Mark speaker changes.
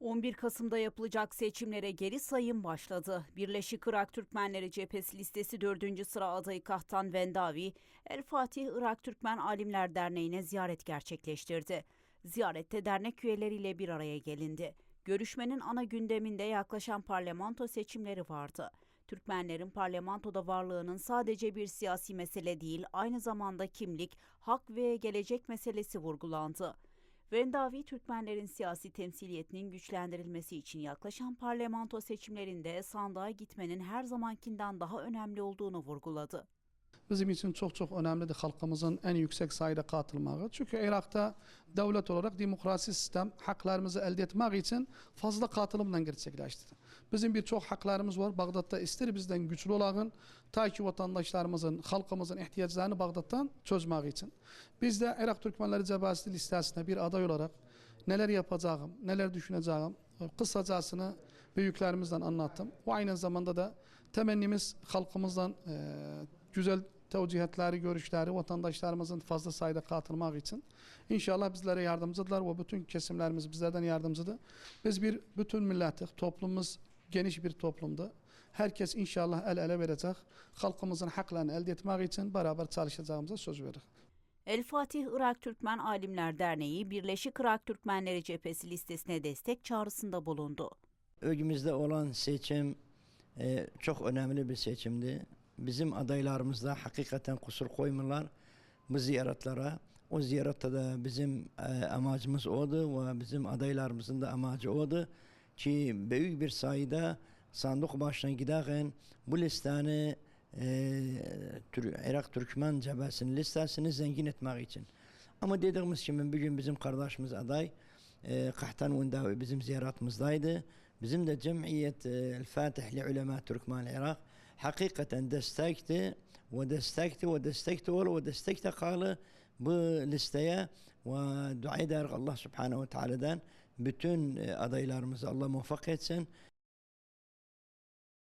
Speaker 1: 11 Kasım'da yapılacak seçimlere geri sayım başladı. Birleşik Irak Türkmenleri Cephesi listesi 4. sıra adayı Kahtan Vendavi, El Fatih Irak Türkmen Alimler Derneği'ne ziyaret gerçekleştirdi. Ziyarette dernek üyeleriyle bir araya gelindi. Görüşmenin ana gündeminde yaklaşan parlamento seçimleri vardı. Türkmenlerin parlamentoda varlığının sadece bir siyasi mesele değil, aynı zamanda kimlik, hak ve gelecek meselesi vurgulandı. Vendavi, Türkmenlerin siyasi temsiliyetinin güçlendirilmesi için yaklaşan parlamento seçimlerinde sandığa gitmenin her zamankinden daha önemli olduğunu vurguladı.
Speaker 2: Bizim için çok çok önemlidir halkımızın en yüksek sayıda katılmağı. Çünkü Irak'ta devlet olarak demokrasi sistem haklarımızı elde etmek için fazla katılımla gerçekleşti. Bizim birçok haklarımız var. Bağdat'ta ister bizden güçlü olalım ta ki vatandaşlarımızın, halkımızın ihtiyaçlarını Bağdat'tan çözmek için. Biz de Irak Türkmenleri Cebası listesine bir aday olarak neler yapacağım, neler düşüneceğim kısacasını büyüklerimizden anlattım. Ve aynı zamanda da temennimiz halkımızdan e, güzel tevcihatları, görüşleri vatandaşlarımızın fazla sayıda katılmak için. İnşallah bizlere yardımcıdırlar ve bütün kesimlerimiz bizlerden yardımcıdır. Biz bir bütün milletik, toplumumuz geniş bir toplumda. Herkes inşallah el ele verecek. Halkımızın haklarını elde etmek için beraber çalışacağımıza söz verir.
Speaker 1: El Fatih Irak Türkmen Alimler Derneği, Birleşik Irak Türkmenleri Cephesi listesine destek çağrısında bulundu.
Speaker 3: Önümüzde olan seçim e, çok önemli bir seçimdi. Bizim adaylarımızda hakikaten kusur koymuyorlar bu ziyaretlere. O ziyarette de bizim e, amacımız oldu ve bizim adaylarımızın da amacı oldu ki büyük bir sayıda sandık başına giderken bu listenin e, Irak Türkmen Cebesi'nin listesini zengin etmek için. Ama dediğimiz gibi bugün bizim kardeşimiz aday e, Kahtan Vendavi bizim ziyaretimizdeydi. Bizim de cemiyet e, El Fatih li ulema Türkmen Irak حقيقة دستكت ودستكت ودستكت ولا ودستكت قال بلستيا ودعي دار الله سبحانه وتعالى دان بتون أضيلار مز الله موفقيتسن.